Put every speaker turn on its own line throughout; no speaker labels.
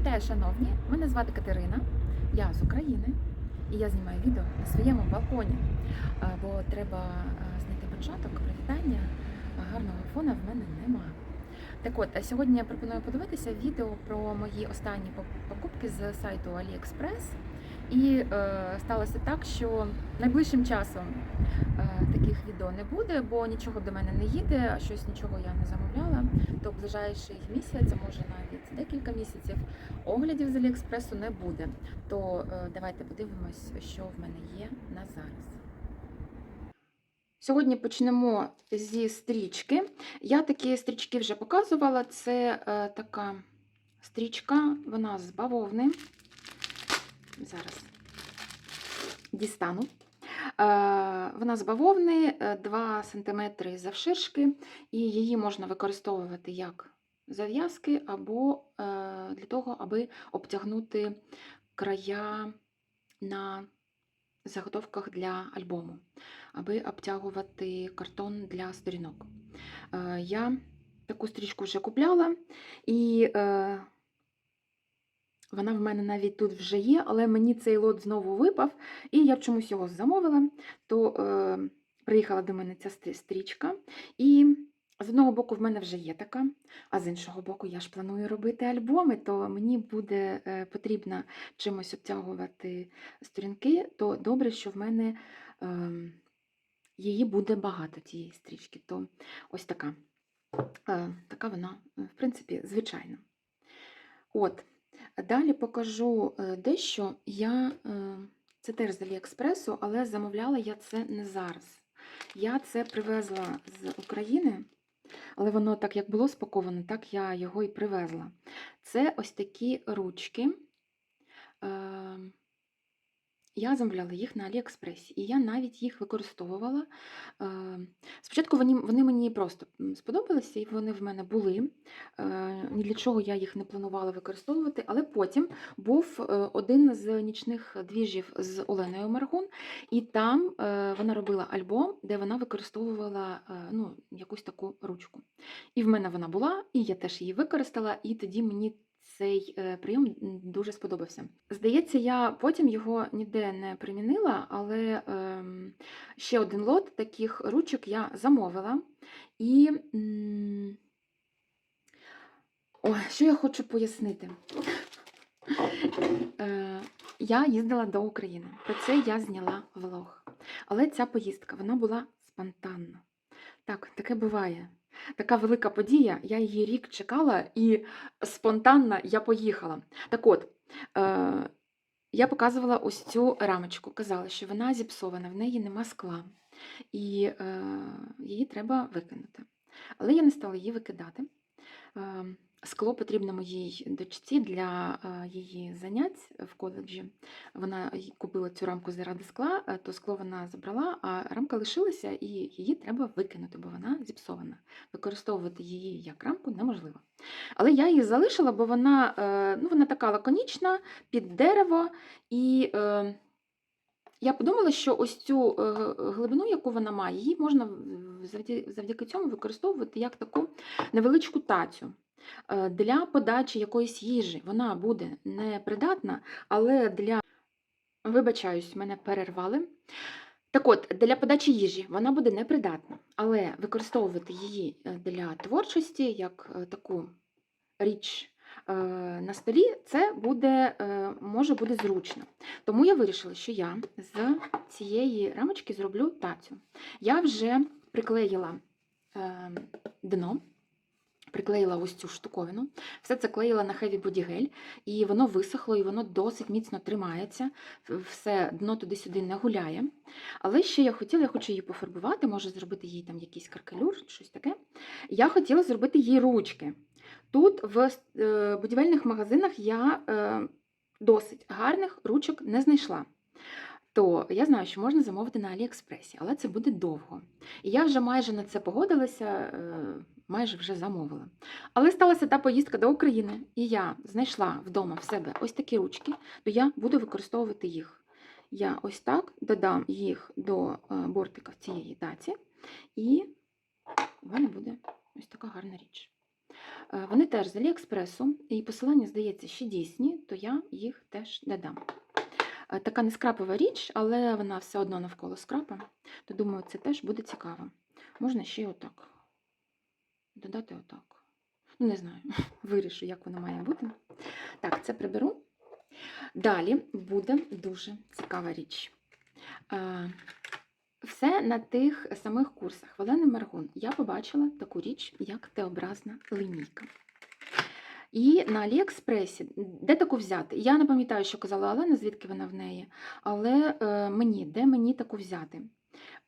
Вітаю, шановні! Мене звати Катерина, я з України і я знімаю відео на своєму балконі, бо треба знайти початок, привітання, гарного фона в мене нема. Так от, сьогодні я пропоную подивитися відео про мої останні покупки з сайту AliExpress. І е, сталося так, що найближчим часом е, таких відео не буде, бо нічого до мене не їде, а щось нічого я не замовляла. То ближайший місяць, а може навіть декілька місяців, оглядів з Аліекспресу не буде. То е, давайте подивимось, що в мене є на зараз. Сьогодні почнемо зі стрічки. Я такі стрічки вже показувала. Це е, така стрічка, вона з бавовни. Зараз дістану. Е, Вона з бавовни е, 2 см завширшки, і її можна використовувати як зав'язки або е, для того, аби обтягнути края на заготовках для альбому, аби обтягувати картон для сторінок. Е, Я таку стрічку вже купляла, і е, вона в мене навіть тут вже є, але мені цей лот знову випав, і я чомусь його замовила, то е, приїхала до мене ця стрічка. І з одного боку в мене вже є така, а з іншого боку, я ж планую робити альбоми, то мені буде е, потрібно чимось обтягувати сторінки, то добре, що в мене е, її буде багато, цієї стрічки. То ось така. Е, така вона, в принципі, звичайна. От. Далі покажу е, дещо. Я, е, це теж з Аліекспресу, але замовляла я це не зараз. Я це привезла з України, але воно так як було спаковане, так я його і привезла. Це ось такі ручки. Я замовляла їх на Аліекспресі, і я навіть їх використовувала. Е, Спочатку вони, вони мені просто сподобалися, і вони в мене були. Е, Ні для чого я їх не планувала використовувати, але потім був е, один з нічних двіжів з Оленою Маргун, і там вона робила альбом, де вона використовувала ну, якусь таку ручку. І в мене вона була, і я теж її використала, і тоді мені цей е, прийом дуже сподобався. Здається, я потім його ніде не примінила, але ем, ще один лот таких ручок я замовила. І Ой, що я хочу пояснити? Е, Я їздила до України. Про це я зняла влог. Але ця поїздка вона була спонтанна. Так, таке буває. Така велика подія, я її рік чекала, і спонтанно я поїхала. Так от, е, я показувала ось цю рамочку, казала, що вона зіпсована, в неї нема скла, і е, її треба викинути. Але я не стала її викидати. Е, Скло потрібно моїй дочці для е, її занять в коледжі. Вона купила цю рамку заради скла, е, то скло вона забрала, а рамка лишилася, і її треба викинути, бо вона зіпсована. Використовувати її як рамку неможливо. Але я її залишила, бо вона, е, ну, вона така лаконічна, під дерево. І я подумала, що ось цю глибину, яку вона має, її можна завдяки цьому використовувати як таку невеличку тацю. Е, Для подачі якоїсь їжі вона буде непридатна, але для, вибачаюсь, мене перервали. Так от, для подачі їжі вона буде непридатна, але використовувати її е, для творчості як е, таку річ на столі, це буде, може буде зручно. Тому я вирішила, що я з цієї рамочки зроблю тацю. Я вже приклеїла е, дно приклеїла ось цю штуковину. Все це клеїла на Heavy Body і воно висохло, і воно досить міцно тримається. Все дно туди-сюди не гуляє. Але ще я хотіла, я хочу її пофарбувати, може зробити їй там якийсь каркелюр, щось таке. Я хотіла зробити їй ручки. Тут в е, будівельних магазинах я е, досить гарних ручок не знайшла. То я знаю, що можна замовити на Аліекспресі, але це буде довго. І я вже майже на це погодилася, е, майже вже замовила. Але сталася та поїздка до України, і я знайшла вдома в себе ось такі ручки, то я буду використовувати їх. Я ось так додам їх до е, бортика в цієї таці, і в мене буде ось така гарна річ. Е, Вони теж з Аліекспресу, і посилання, здається, ще дійсні, то я їх теж додам. Е, Така не скрапова річ, але вона все одно навколо скрапа, то думаю, це теж буде цікаво. Можна ще отак. Додати отак. Ну, не знаю, вирішу, як воно має бути. Так, це приберу. Далі буде дуже цікава річ. Е, Все на тих самих курсах Олени Маргун я побачила таку річ, як теобразна линійка. І на Аліекспресі, де таку взяти? Я не пам'ятаю, що казала Олена, звідки вона в неї, але е, мені, де мені таку взяти? Е,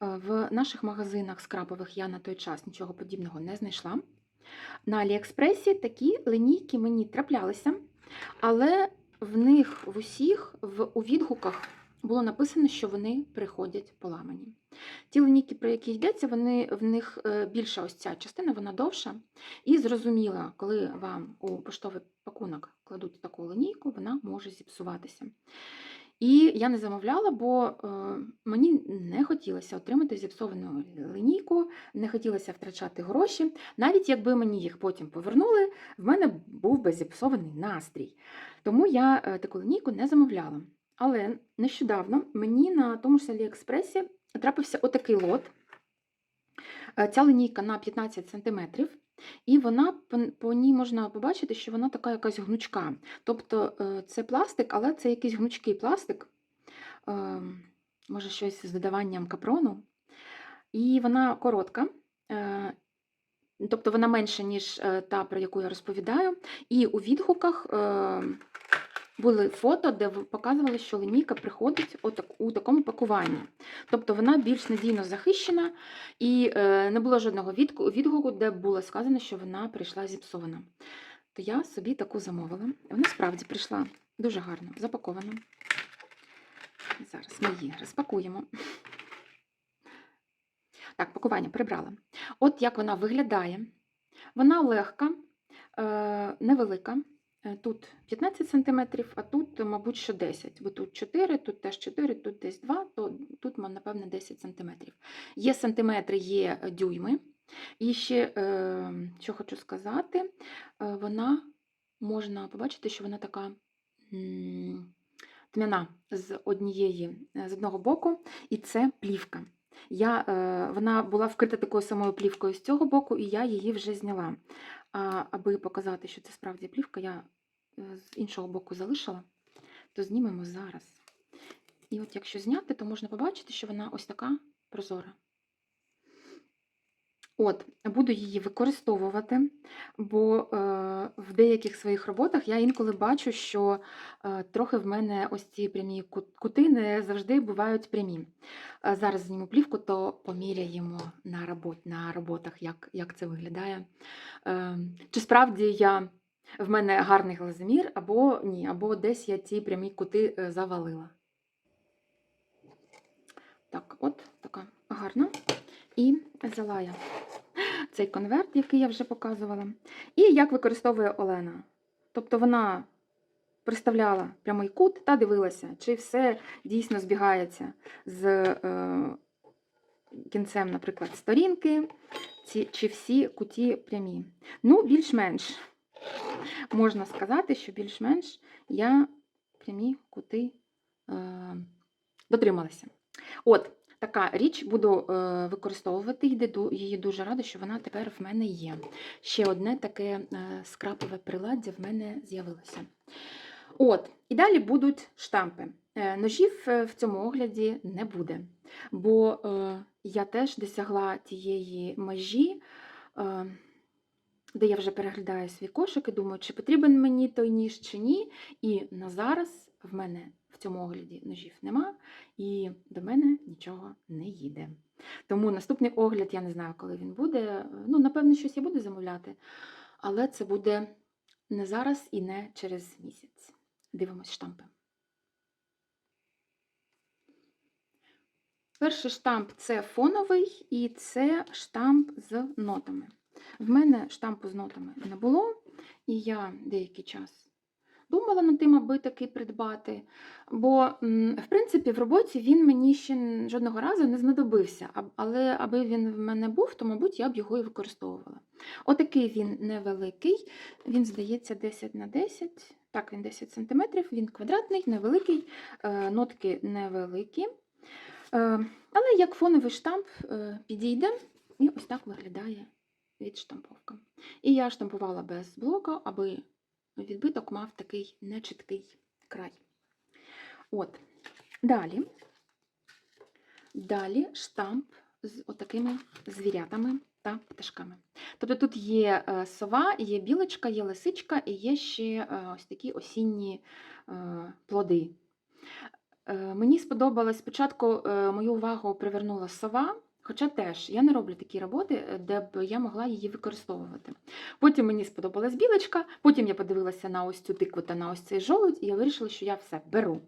В наших магазинах скрапових я на той час нічого подібного не знайшла. На Аліекспресі такі линійки мені траплялися, але в них в усіх в, у відгуках було написано, що вони приходять поламані. Ті линійки, про які йдеться, вони, в них е, більша ось ця частина, вона довша. І зрозуміло, коли вам у поштовий пакунок кладуть таку линійку, вона може зіпсуватися. І я не замовляла, бо е, мені не хотілося отримати зіпсовану линійку, не хотілося втрачати гроші. Навіть якби мені їх потім повернули, в мене був би зіпсований настрій. Тому я е, таку линійку не замовляла. Але нещодавно мені на тому ж Аліекспресі трапився отакий лот. Е, Ця линійка на 15 см, і вона по, ній можна побачити, що вона така якась гнучка. Тобто е, це пластик, але це якийсь гнучкий пластик, е, може щось з додаванням капрону. І вона коротка. Тобто вона менша, ніж та, про яку я розповідаю. І у відгуках були фото, де показували, що линійка приходить у такому пакуванні. Тобто вона більш надійно захищена, і е, не було жодного відгуку, де було сказано, що вона прийшла зіпсована. То я собі таку замовила. Вона справді прийшла дуже гарно, запакована. Зараз ми її розпакуємо. Так, пакування прибрала. От як вона виглядає. Вона легка, е, невелика. Е, Тут 15 см, а тут, мабуть, що 10. Бо тут 4, тут теж 4, тут десь 2, то тут, м, напевне, 10 см. Є сантиметри, є е, дюйми. І ще, е, що хочу сказати, е, вона можна побачити, що вона така м, тьмяна з однієї, е, з одного боку, і це плівка. Я, е, вона була вкрита такою самою плівкою з цього боку, і я її вже зняла. Аби показати, що це справді плівка, я е, з іншого боку залишила, то знімемо зараз. І от якщо зняти, то можна побачити, що вона ось така прозора. От, буду її використовувати, бо е, в деяких своїх роботах я інколи бачу, що е, трохи в мене ось ці прямі кути не завжди бувають прямі. Е, зараз зніму плівку, то поміряємо на, робот, на роботах, як, як це виглядає. Е, чи справді я, в мене гарний глазомір, або ні, або десь я ці прямі кути е, завалила. Так, от така гарна. І взяла я цей конверт, який я вже показувала. І як використовує Олена. Тобто вона приставляла прямий кут та дивилася, чи все дійсно збігається з е, кінцем, наприклад, сторінки, ці, чи всі куті прямі. Ну, більш-менш можна сказати, що більш-менш я прямі кути е, дотрималася. От, така річ буду е, використовувати, її ду- її дуже рада, що вона тепер в мене є. Ще одне таке е, скрапове приладдя в мене з'явилося. От, і далі будуть штампи. Е, Ножів в цьому огляді не буде, бо я теж досягла тієї межі, де я вже переглядаю свій кошик і думаю, чи потрібен мені той ніж чи ні. І на зараз в мене в цьому огляді ножів нема, і до мене нічого не їде. Тому наступний огляд, я не знаю, коли він буде. Ну, напевно, щось я буду замовляти, але це буде не зараз і не через місяць. Дивимось штампи. Перший штамп це фоновий, і це штамп з нотами. В мене штампу з нотами не було, і я деякий час думала над тим, аби такий придбати. Бо, в принципі, в роботі він мені ще жодного разу не знадобився. Але аби він в мене був, то, мабуть, я б його і використовувала. Отакий він невеликий. Він, здається, 10 на 10. Так, він 10 см, він квадратний, невеликий, е, нотки невеликі. Е, Але як фоновий штамп е, підійде, і ось так виглядає відштамповка. І я штампувала без блока, аби відбиток мав такий нечіткий край. От. Далі, далі штамп з отакими звірятами та пташками. Тобто тут є е, сова, є білочка, є лисичка і є ще е, ось такі осінні е, плоди. Мені сподобалось спочатку мою увагу привернула сова, хоча теж я не роблю такі роботи, е, де б я могла її використовувати. Потім мені сподобалась білочка, потім я подивилася на ось цю тикву та на ось цей жолудь, і я вирішила, що я все беру.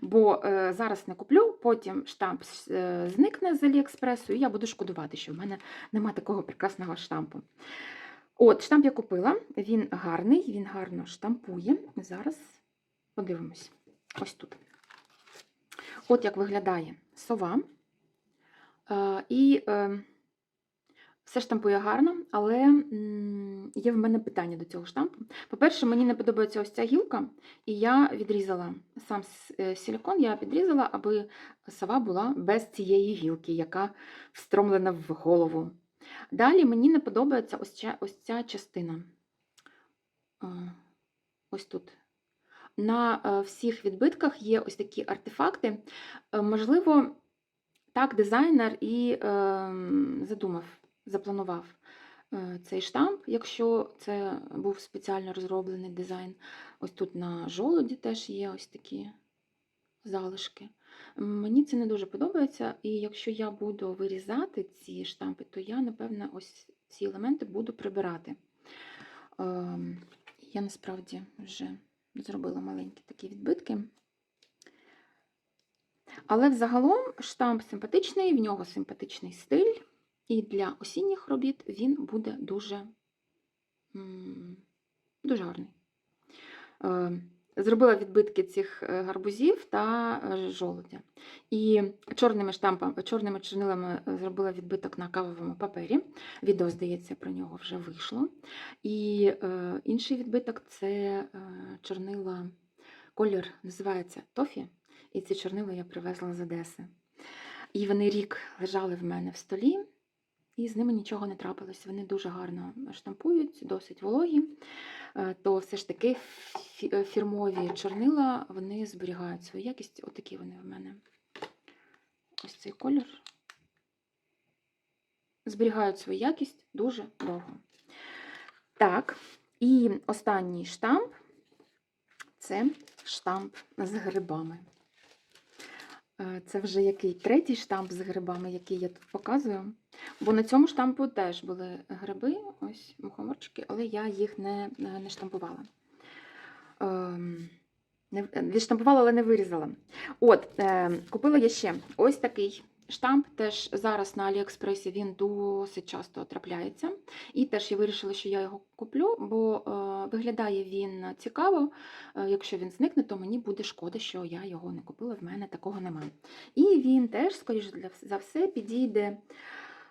Бо е, зараз не куплю, потім штамп е, зникне з Аліекспресу, і я буду шкодувати, що в мене нема такого прекрасного штампу. От, штамп я купила, він гарний, він гарно штампує. Зараз подивимось. Ось тут. От як виглядає сова. Е, І е, все штампує гарно, але є в мене питання до цього штампу. По-перше, мені не подобається ось ця гілка, і я відрізала сам е, силікон, я підрізала, аби сова була без цієї гілки, яка встромлена в голову. Далі мені не подобається ось ця, ось ця частина. Ось тут. На всіх відбитках є ось такі артефакти. Можливо, так дизайнер і ем, задумав, запланував е, цей штамп, якщо це був спеціально розроблений дизайн. Ось тут на жолуді теж є ось такі залишки. Мені це не дуже подобається, і якщо я буду вирізати ці штампи, то я, напевно, ось ці елементи буду прибирати. Ем, Я насправді вже зробила маленькі такі відбитки. Але взагалом штамп симпатичний, в нього симпатичний стиль, і для осінніх робіт він буде дуже, дуже гарний. Е, Зробила відбитки цих е, гарбузів та е, жолудя. І чорними штампами, чорними чорнилами зробила відбиток на кавовому папері. Відео, здається, про нього вже вийшло. І е, інший відбиток це чорнила, колір називається Тофі. І ці чорнила я привезла з Одеси. І вони рік лежали в мене в столі, і з ними нічого не трапилось. Вони дуже гарно штампують, досить вологі. Е, То все ж таки е, фірмові чорнила вони зберігають свою якість. Отакі вони в мене. Ось цей колір. Зберігають свою якість дуже довго. Так, і останній штамп це штамп з грибами. Е, Це вже який третій штамп з грибами, який я тут показую. Бо на цьому штампу теж були гриби, ось мухоморчики, але я їх не, не штампувала. Ем, Не, відштампувала, але не вирізала. От, е, купила я ще ось такий штамп. Теж зараз на Аліекспресі він досить часто трапляється. І теж я вирішила, що я його куплю, бо е, виглядає він цікаво. Е, якщо він зникне, то мені буде шкода, що я його не купила, в мене такого немає. І він теж, скоріш за все, підійде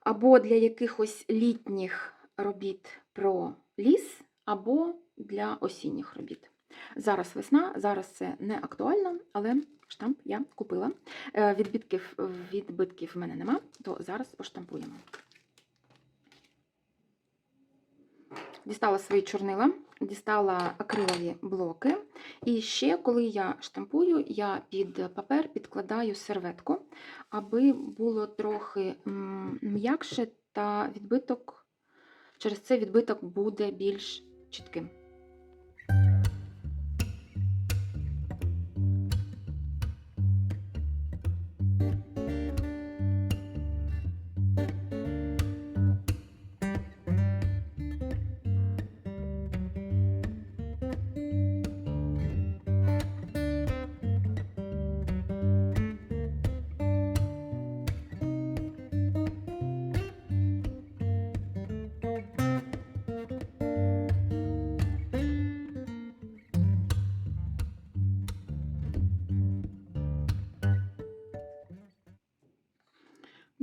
або для якихось літніх робіт про ліс, або для осінніх робіт. Зараз весна, зараз це не актуально, але штамп я купила. Е, Відбитків, відбитків в мене нема, то зараз поштампуємо. Дістала свої чорнила, дістала акрилові блоки. І ще, коли я штампую, я під папер підкладаю серветку, аби було трохи м'якше, та відбиток, через це відбиток буде більш чітким. Thank you.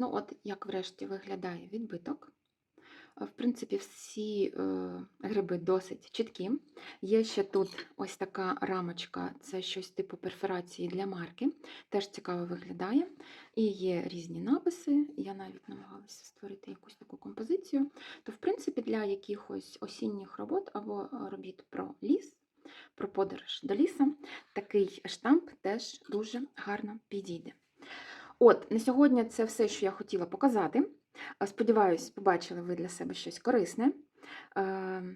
Ну, от як врешті виглядає відбиток. Е, В принципі, всі е, гриби досить чіткі. Є ще тут ось така рамочка, це щось типу перфорації для марки. Теж цікаво виглядає. І є різні написи. Я навіть намагалася створити якусь таку композицію. То, в принципі, для якихось осінніх робот або робіт про ліс, про подорож до ліса, такий штамп теж дуже гарно підійде. От, на сьогодні це все, що я хотіла показати. Е, Сподіваюсь, побачили ви для себе щось корисне. Е,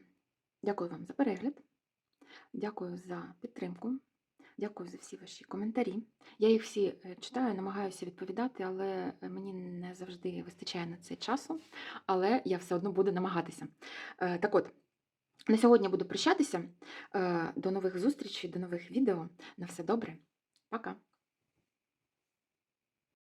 Дякую вам за перегляд. Дякую за підтримку. Дякую за всі ваші коментарі. Я їх всі е, читаю, намагаюся відповідати, але мені не завжди вистачає на це часу. Але я все одно буду намагатися. Так от, на сьогодні буду прощатися. До нових зустрічей, до нових відео. На все добре. Пока!